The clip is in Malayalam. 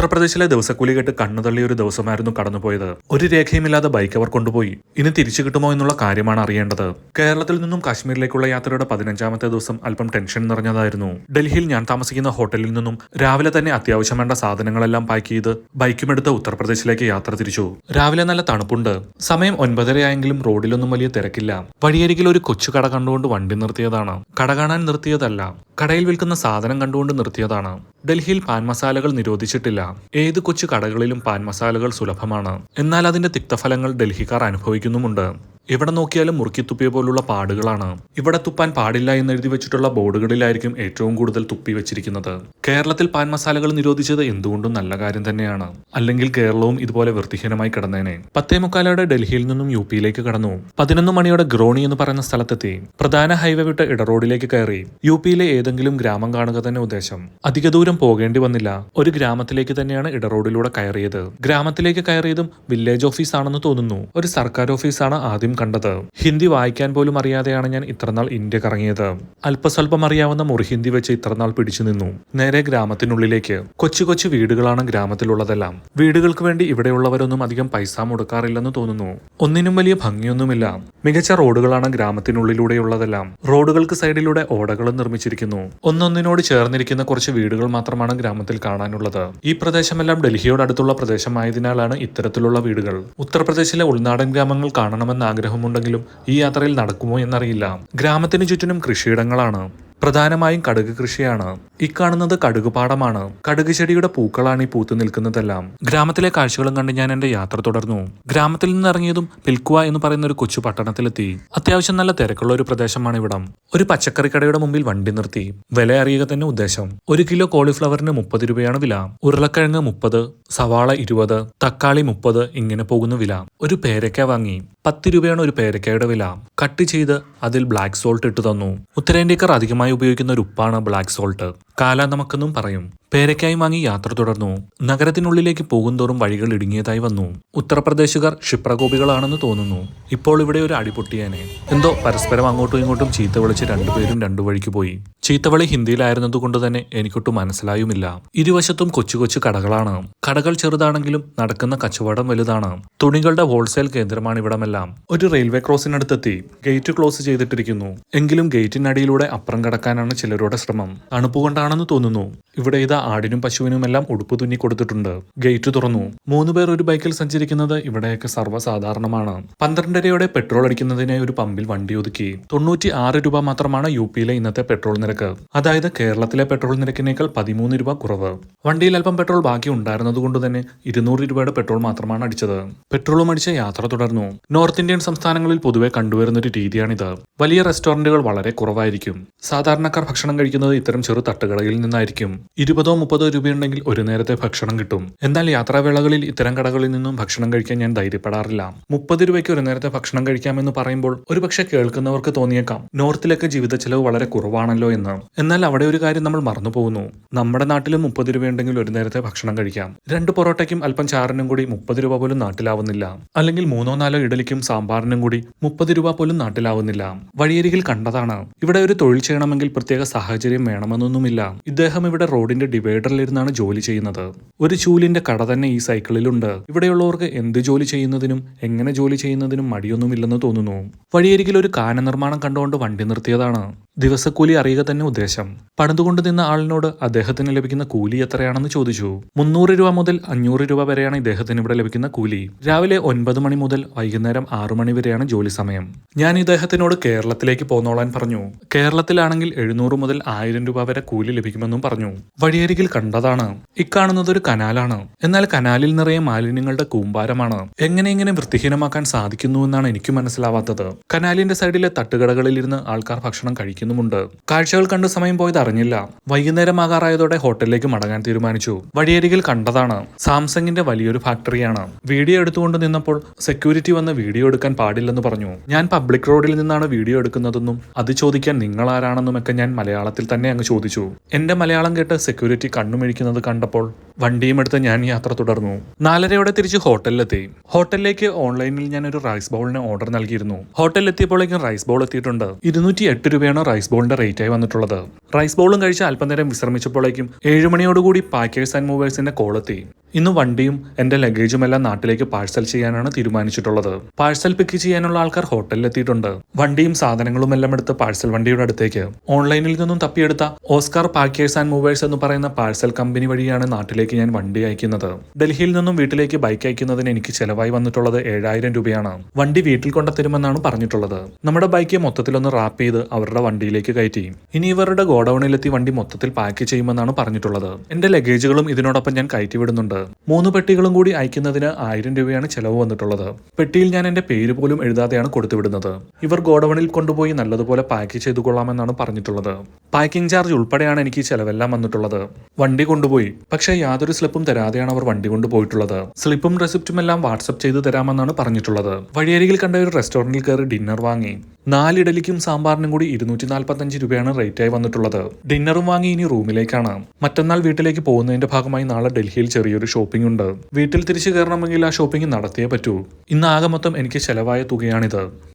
ഉത്തർപ്രദേശിലെ ദിവസക്കൂലി കേട്ട് കണ്ണുതള്ളിയ ഒരു ദിവസമായിരുന്നു കടന്നുപോയത്. ഒരു രേഖയുമില്ലാതെ ബൈക്ക് അവർ കൊണ്ടുപോയി. ഇനി തിരിച്ചു കിട്ടുമോ എന്നുള്ള കാര്യമാണ് അറിയേണ്ടത്. കേരളത്തിൽ നിന്നും കാശ്മീരിലേക്കുള്ള യാത്രയുടെ പതിനഞ്ചാമത്തെ ദിവസം അല്പം ടെൻഷൻ നിറഞ്ഞതായിരുന്നു. ഡൽഹിയിൽ ഞാൻ താമസിക്കുന്ന ഹോട്ടലിൽ നിന്നും രാവിലെ തന്നെ അത്യാവശ്യം വേണ്ട സാധനങ്ങളെല്ലാം പാക്ക് ചെയ്ത് ബൈക്കുമെടുത്ത് ഉത്തർപ്രദേശിലേക്ക് യാത്ര തിരിച്ചു. രാവിലെ നല്ല തണുപ്പുണ്ട്. സമയം ഒൻപതരയായെങ്കിലും റോഡിലൊന്നും വലിയ തിരക്കില്ല. വഴിയരികിൽ ഒരു കൊച്ചു കട കണ്ടുകൊണ്ട് വണ്ടി നിർത്തിയതാണ്. കട കാണാൻ നിർത്തിയതല്ല. കടയിൽ വിൽക്കുന്ന സാധനം കണ്ടുകൊണ്ട് നിർത്തിയതാണ്. ഡൽഹിയിൽ പാൻ മസാലകൾ നിരോധിച്ചിട്ടില്ല. ഏത് കൊച്ചു കടകളിലും പാൻ മസാലകൾ സുലഭമാണ്. എന്നാൽ അതിന്റെ തിക്തഫലങ്ങൾ ഡൽഹിക്കാർ അനുഭവിക്കുന്നുമുണ്ട്. എവിടെ നോക്കിയാലും മുറുക്കിത്തുപ്പിയ പോലുള്ള പാടുകളാണ്. ഇവിടെ തുപ്പാൻ പാടില്ല എന്ന് എഴുതി വെച്ചിട്ടുള്ള ബോർഡുകളിലായിരിക്കും ഏറ്റവും കൂടുതൽ തുപ്പി വെച്ചിരിക്കുന്നത്. കേരളത്തിൽ പാൻ മസാലകൾ നിരോധിച്ചത് എന്തുകൊണ്ടും നല്ല കാര്യം തന്നെയാണ്. അല്ലെങ്കിൽ കേരളവും ഇതുപോലെ വൃത്തിഹീനമായി കിടന്നേനെ. പത്തേ മുക്കാലോടെ ഡൽഹിയിൽ നിന്നും യു പിയിലേക്ക് കടന്നു. പതിനൊന്ന് മണിയോടെ ഗ്രോണി എന്ന് പറയുന്ന സ്ഥലത്തെത്തി. പ്രധാന ഹൈവേ വിട്ട് ഇടറോഡിലേക്ക് കയറി. യു പിയിലെ ഏതെങ്കിലും ഗ്രാമം കാണുക തന്നെ ഉദ്ദേശം. അധിക ദൂരം പോകേണ്ടി വന്നില്ല. ഒരു ഗ്രാമത്തിലേക്ക് തന്നെയാണ് ഇടറോഡിലൂടെ കയറിയത്. ഗ്രാമത്തിലേക്ക് കയറിയതും വില്ലേജ് ഓഫീസ് ആണെന്ന് തോന്നുന്നു. ഒരു സർക്കാർ ഓഫീസാണ് ആദ്യം കണ്ടത്. ഹിന്ദി വായിക്കാൻ പോലും അറിയാതെയാണ് ഞാൻ ഇത്രനാൾ ഇന്ത്യ കറങ്ങിയത്. അല്പസ്വല്പം അറിയാവുന്ന മുറി ഹിന്ദി വെച്ച് ഇത്രനാൾ പിടിച്ചു നിന്നു. നേരെ ഗ്രാമത്തിനുള്ളിലേക്ക്. കൊച്ചു കൊച്ചു വീടുകളാണ് ഗ്രാമത്തിലുള്ളതെല്ലാം. വീടുകൾക്ക് വേണ്ടി ഇവിടെയുള്ളവരൊന്നും അധികം പൈസ മുടക്കാറില്ലെന്ന് തോന്നുന്നു. ഒന്നിനും വലിയ ഭംഗിയൊന്നുമില്ല. മികച്ച റോഡുകളാണ് ഗ്രാമത്തിനുള്ളിലൂടെയുള്ളതെല്ലാം. റോഡുകൾക്ക് സൈഡിലൂടെ ഓടകളും നിർമ്മിച്ചിരിക്കുന്നു. ഒന്നൊന്നിനോട് ചേർന്നിരിക്കുന്ന കുറച്ച് വീടുകൾ മാത്രമാണ് ഗ്രാമത്തിൽ കാണാനുള്ളത്. ഈ പ്രദേശമെല്ലാം ഡൽഹിയോടടുത്തുള്ള പ്രദേശമായതിനാലാണ് ഇത്തരത്തിലുള്ള വീടുകൾ. ഉത്തർപ്രദേശിലെ ഉൾനാടൻ ഗ്രാമങ്ങൾ കാണണമെന്ന് ആഗ്രഹമുണ്ടെങ്കിലും ഈ യാത്രയിൽ നടക്കുമോ എന്നറിയില്ല. ഗ്രാമത്തിന് ചുറ്റിനും കൃഷിയിടങ്ങളാണ്. പ്രധാനമായും കടുക് കൃഷിയാണ്. ഇക്കാണുന്നത് കടുക് പാടമാണ്. കടുക് ചെടിയുടെ പൂക്കളാണ് ഈ പൂത്തു നിൽക്കുന്നതെല്ലാം. ഗ്രാമത്തിലെ കാഴ്ചകളും കണ്ട് ഞാൻ എന്റെ യാത്ര തുടർന്നു. ഗ്രാമത്തിൽ നിന്ന് ഇറങ്ങിയതും പിൽക്കുവ എന്ന് പറയുന്ന ഒരു കൊച്ചു പട്ടണത്തിലെത്തി. അത്യാവശ്യം നല്ല തിരക്കുള്ള ഒരു പ്രദേശമാണ് ഇവിടം. ഒരു പച്ചക്കറി കടയുടെ മുമ്പിൽ വണ്ടി നിർത്തി. വില അറിയുക തന്നെ ഉദ്ദേശം. ഒരു കിലോ കോളിഫ്ലവറിന് മുപ്പത് രൂപയാണ് വില. ഉരുളക്കിഴങ്ങ് മുപ്പത് സവാള ഇരുപത് തക്കാളി മുപ്പത് ഇങ്ങനെ പോകുന്ന വില. ഒരു പേരക്ക വാങ്ങി. പത്ത് രൂപയാണ് ഒരു പേരക്കയുടെ വില. കട്ട് ചെയ്ത് അതിൽ ബ്ലാക്ക് സോൾട്ട് ഇട്ട് തന്നു. ഉത്തരേന്ത്യക്കാർ അധികമായി ഉപയോഗിക്കുന്ന ഒരു ഉപ്പാണ് ബ്ലാക്ക് സോൾട്ട് കാല നമുക്കെന്നും പറയും. പേരക്കായി വാങ്ങി യാത്ര തുടർന്നു. നഗരത്തിനുള്ളിലേക്ക് പോകുന്തോറും വഴികൾ ഇടുങ്ങിയതായി വന്നു. ഉത്തർപ്രദേശുകാർ ക്ഷിപ്രകോപികളാണെന്ന് തോന്നുന്നു. ഇപ്പോൾ ഇവിടെ ഒരു അടിപൊട്ടിയാനെ. എന്തോ പരസ്പരം അങ്ങോട്ടും ഇങ്ങോട്ടും ചീത്ത വിളിച്ച് രണ്ടുപേരും രണ്ടു വഴിക്ക് പോയി. ചീത്തവിളി ഹിന്ദിയിലായിരുന്നതുകൊണ്ട് തന്നെ എനിക്കൊട്ടും മനസ്സിലായുമില്ല. ഇരുവശത്തും കൊച്ചു കൊച്ചു കടകളാണ്. കടകൾ ചെറുതാണെങ്കിലും നടക്കുന്ന കച്ചവടം വലുതാണ്. തുണികളുടെ ഹോൾസെയിൽ കേന്ദ്രമാണ് ഇവിടമെല്ലാം. ഒരു റെയിൽവേ ക്രോസിനടുത്തെത്തി ഗേറ്റ് ക്ലോസ് ചെയ്തിട്ടിരിക്കുന്നു. എങ്കിലും ഗേറ്റിനടിയിലൂടെ അപ്പുറം കടക്കാനാണ് ചിലരുടെ ശ്രമം. തണുപ്പ് കൊണ്ടാണെന്ന് തോന്നുന്നു. ഇവിടെ ഇതാ ആടിനും പശുവിനും എല്ലാം ഉടുപ്പ് തുന്നി കൊടുത്തിട്ടുണ്ട്. ഗേറ്റ് തുറന്നു. മൂന്ന് പേർ ഒരു ബൈക്കിൽ സഞ്ചരിക്കുന്നത് ഇവിടെയൊക്കെ സർവസാധാരണമാണ്. പന്ത്രണ്ടരയോടെ പെട്രോൾ അടിക്കുന്നതിന് ഒരു പമ്പിൽ വണ്ടി ഒതുക്കി. തൊണ്ണൂറ്റി ആറ് രൂപ മാത്രമാണ് യു പിയിലെ ഇന്നത്തെ പെട്രോൾ നിരക്ക്. അതായത് കേരളത്തിലെ പെട്രോൾ നിരക്കിനേക്കാൾ പതിമൂന്ന് രൂപ കുറവ്. വണ്ടിയിൽ അല്പം പെട്രോൾ ബാക്കി ഉണ്ടായിരുന്നതുകൊണ്ട് തന്നെ ഇരുന്നൂറ് രൂപയുടെ പെട്രോൾ മാത്രമാണ് അടിച്ചത്. പെട്രോളും അടിച്ച് യാത്ര തുടർന്നു. നോർത്ത് ഇന്ത്യൻ സംസ്ഥാനങ്ങളിൽ പൊതുവെ കണ്ടുവരുന്ന ഒരു രീതിയാണിത്. വലിയ റെസ്റ്റോറന്റുകൾ വളരെ കുറവായിരിക്കും. സാധാരണക്കാർ ഭക്ഷണം കഴിക്കുന്നത് ഇത്തരം ചെറു തട്ടുകടയിൽ നിന്നായിരിക്കും. ഇരുപതോ മുപ്പതോ രൂപയുണ്ടെങ്കിൽ ഒരു നേരത്തെ ഭക്ഷണം കിട്ടും. എന്നാൽ യാത്രാവേളകളിൽ ഇത്തരം കടകളിൽ നിന്നും ഭക്ഷണം കഴിക്കാൻ ഞാൻ ധൈര്യപ്പെടാറില്ല. മുപ്പത് രൂപയ്ക്ക് ഒരു നേരത്തെ ഭക്ഷണം കഴിക്കാമെന്ന് പറയുമ്പോൾ ഒരുപക്ഷെ കേൾക്കുന്നവർക്ക് തോന്നിയേക്കാം. നോർത്തിലൊക്കെ ജീവിത ചെലവ് വളരെ കുറവാണല്ലോ എന്ന്. എന്നാൽ അവിടെ ഒരു കാര്യം നമ്മൾ മറന്നു പോകുന്നു നമ്മുടെ നാട്ടിലും മുപ്പത് രൂപയുണ്ടെങ്കിൽ ഒരു നേരത്തെ ഭക്ഷണം കഴിക്കാം. രണ്ട് പൊറോട്ടയ്ക്കും അല്പം ചാറിനും കൂടി മുപ്പത് രൂപ പോലും നാട്ടിലാവുന്നില്ല. അല്ലെങ്കിൽ മൂന്നോ നാലോ ഇഡലിക്കും സാമ്പാറിനും കൂടി മുപ്പത് രൂപ പോലും നാട്ടിലാവുന്നില്ല. വഴിയരികിൽ കണ്ടതാണ്. ഇവിടെ ഒരു തൊഴിൽ ചെയ്യണമെങ്കിൽ പ്രത്യേക സാഹചര്യം വേണമെന്നൊന്നുമില്ല. ഇദ്ദേഹം ഇവിടെ റോഡിന്റെ ഡിവൈഡറിലിരുന്നാണ് ജോലി ചെയ്യുന്നത്. ഒരു ചൂലിന്റെ കട തന്നെ ഈ സൈക്കിളിലുണ്ട്. ഇവിടെയുള്ളവർക്ക് എന്ത് ജോലി ചെയ്യുന്നതിനും എങ്ങനെ ജോലി ചെയ്യുന്നതിനും മടിയൊന്നുമില്ലെന്ന് തോന്നുന്നു. വഴിയരികിൽ ഒരു കാന നിർമ്മാണം കണ്ടുകൊണ്ട് വണ്ടി നിർത്തിയതാണ്. ദിവസക്കൂലി അറിയുക തന്നെ ഉദ്ദേശം. പണിതുകൊണ്ട് നിന്ന ആളിനോട് അദ്ദേഹത്തിന് ലഭിക്കുന്ന കൂലി എത്രയാണെന്ന് ചോദിച്ചു. മുന്നൂറ് രൂപ മുതൽ അഞ്ഞൂറ് രൂപ വരെയാണ് ഇദ്ദേഹത്തിന് ഇവിടെ ലഭിക്കുന്ന കൂലി. രാവിലെ ഒൻപത് മണി മുതൽ വൈകുന്നേരം ആറു മണി വരെയാണ് ജോലി സമയം. ഞാൻ ഇദ്ദേഹത്തിനോട് കേരളത്തിലേക്ക് പോന്നോളാൻ പറഞ്ഞു. കേരളത്തിലാണെങ്കിൽ എഴുന്നൂറ് മുതൽ ആയിരം രൂപ വരെ കൂലി ലഭിക്കുമെന്നും പറഞ്ഞു. വഴിയരികിൽ കണ്ടതാണ്. ഇക്കാണുന്നത് ഒരു കനാലാണ്. എന്നാൽ കനാലിൽ നിറയെ മാലിന്യങ്ങളുടെ കൂമ്പാരമാണ്. എങ്ങനെ ഇങ്ങനെ വൃത്തിഹീനമാക്കാൻ സാധിക്കുന്നുവെന്നാണ് എനിക്ക് മനസ്സിലാവാത്തത്. കനാലിന്റെ സൈഡിലെ തട്ടുകടകളിൽ ഇരുന്ന് ആൾക്കാർ ഭക്ഷണം കഴിക്കുന്നുമുണ്ട്. കാഴ്ചകൾ കണ്ട് സമയം പോയത് അറിഞ്ഞില്ല. വൈകുന്നേരം ആകാറായതോടെ ഹോട്ടലിലേക്ക് മടങ്ങാൻ തീരുമാനിച്ചു. വഴിയരികിൽ കണ്ടതാണ്. സാംസങ്ങിന്റെ വലിയൊരു ഫാക്ടറിയാണ്. വീഡിയോ എടുത്തുകൊണ്ട് നിന്നപ്പോൾ സെക്യൂരിറ്റി വന്ന് വീഡിയോ എടുക്കാൻ പാടില്ലെന്ന് പറഞ്ഞു. ഞാൻ പബ്ലിക് റോഡിൽ നിന്നാണ് വീഡിയോ എടുക്കുന്നതെന്നും അത് ചോദിക്കാൻ നിങ്ങൾ ആരാണെന്നുമൊക്കെ ഞാൻ മലയാളത്തിൽ തന്നെ അങ്ങ് ചോദിച്ചു. എന്റെ മലയാളം കേട്ട് സെക്യൂരിറ്റി കണ്ണുമിഴിക്കുന്നത് കണ്ടപ്പോൾ വണ്ടിയും എടുത്ത് ഞാൻ യാത്ര തുടർന്നു. നാലരയോടെ തിരിച്ച് ഹോട്ടലിലെത്തി. ഹോട്ടലിലേക്ക് ഓൺലൈനിൽ ഞാൻ ഒരു റൈസ് ബൗളിന് ഓർഡർ നൽകിയിരുന്നു. ഹോട്ടലിലെത്തിയപ്പോഴേക്കും റൈസ് ബൗൾ എത്തിയിട്ടുണ്ട്. ഇരുന്നൂറ്റി എട്ട് രൂപയാണ് റൈസ് ബൗളിന്റെ ആയി വന്നിട്ടുള്ളത്. റൈസ് ബൗളും കഴിച്ച് അല്പനേരം വിശ്രമിച്ചപ്പോഴേക്കും ഏഴുമണിയോടുകൂടി പാക്കേഴ്സ് ആൻഡ് മൂവേഴ്സിന്റെ കോൾ എത്തി. ഇന്ന് വണ്ടിയും എന്റെ ലഗേജും എല്ലാം നാട്ടിലേക്ക് പാഴ്സൽ ചെയ്യാനാണ് തീരുമാനിച്ചിട്ടുള്ളത്. പാഴ്സൽ പിക്ക് ചെയ്യാനുള്ള ആൾക്കാർ ഹോട്ടലിൽ എത്തിയിട്ടുണ്ട്. വണ്ടിയും സാധനങ്ങളും എല്ലാം എടുത്ത് പാഴ്സൽ വണ്ടിയുടെ അടുത്തേക്ക്. ഓൺലൈനിൽ നിന്നും തപ്പിയെടുത്ത ഓസ്കാർ പാക്കേഴ്സ് ആൻഡ് മൂവേഴ്സ് എന്ന് പറയുന്ന പാഴ്സൽ കമ്പനി വഴിയാണ് നാട്ടിലേക്ക് ഞാൻ വണ്ടി അയക്കുന്നത്. ഡൽഹിയിൽ നിന്നും വീട്ടിലേക്ക് ബൈക്ക് അയക്കുന്നതിന് എനിക്ക് ചെലവായി വന്നിട്ടുള്ളത് ഏഴായിരം രൂപയാണ്. വണ്ടി വീട്ടിൽ കൊണ്ടുത്തരുമെന്നാണ് പറഞ്ഞിട്ടുള്ളത്. നമ്മുടെ ബൈക്ക് മൊത്തത്തിലൊന്ന് റാപ്പ് ചെയ്ത് അവരുടെ വണ്ടിയിലേക്ക് കയറ്റി. ഇനി ഇവരുടെ ഗോഡൌണിലെത്തി വണ്ടി മൊത്തത്തിൽ പാക്ക് ചെയ്യുമെന്നാണ് പറഞ്ഞിട്ടുള്ളത്. എന്റെ ലഗേജുകളും ഇതിനോടൊപ്പം ഞാൻ കയറ്റി വിടുന്നുണ്ട്. മൂന്ന് പെട്ടികളും കൂടി അയക്കുന്നതിന് ആയിരം രൂപയാണ് ചെലവ് വന്നിട്ടുള്ളത്. പെട്ടിയിൽ ഞാൻ എന്റെ പേര് പോലും എഴുതാതെയാണ് കൊടുത്തുവിടുന്നത്. ഇവർ ഗോഡവണിൽ കൊണ്ടുപോയി നല്ലതുപോലെ പാക്ക് ചെയ്തു കൊള്ളാമെന്നാണ് പറഞ്ഞിട്ടുള്ളത്. പാക്കിംഗ് ചാർജ് ഉൾപ്പെടെയാണ് എനിക്ക് ചെലവെല്ലാം വന്നിട്ടുള്ളത്. വണ്ടി കൊണ്ടുപോയി. പക്ഷേ യാതൊരു സ്ലിപ്പും തരാതെയാണ് അവർ വണ്ടി കൊണ്ടുപോയിട്ടുള്ളത് സ്ലിപ്പും റെസിപ്റ്റും എല്ലാം വാട്സപ്പ് ചെയ്തു തരാമെന്നാണ് പറഞ്ഞിട്ടുള്ളത്. വഴിയരികിൽ കണ്ട ഒരു റെസ്റ്റോറന്റിൽ കയറി ഡിന്നർ വാങ്ങി. നാല് ഇഡലിക്കും സാമ്പാറിനും കൂടി ഇരുന്നൂറ്റി നാൽപ്പത്തഞ്ച് രൂപയാണ് റേറ്റ് ആയി വന്നിട്ടുള്ളത്. ഡിന്നറും വാങ്ങി ഇനി റൂമിലേക്കാണ്. മറ്റന്നാൾ വീട്ടിലേക്ക് പോകുന്നതിന്റെ ഭാഗമായി നാളെ ഡൽഹിയിൽ ചെറിയൊരു ഷോപ്പിംഗ് ഉണ്ട്. വീട്ടിൽ തിരിച്ചു കയറണമെങ്കിൽ ആ ഷോപ്പിംഗ് നടത്തിയേ പറ്റൂ. ഇന്ന് ആകെ മൊത്തം എനിക്ക് ചെലവായ തുകയാണിത്.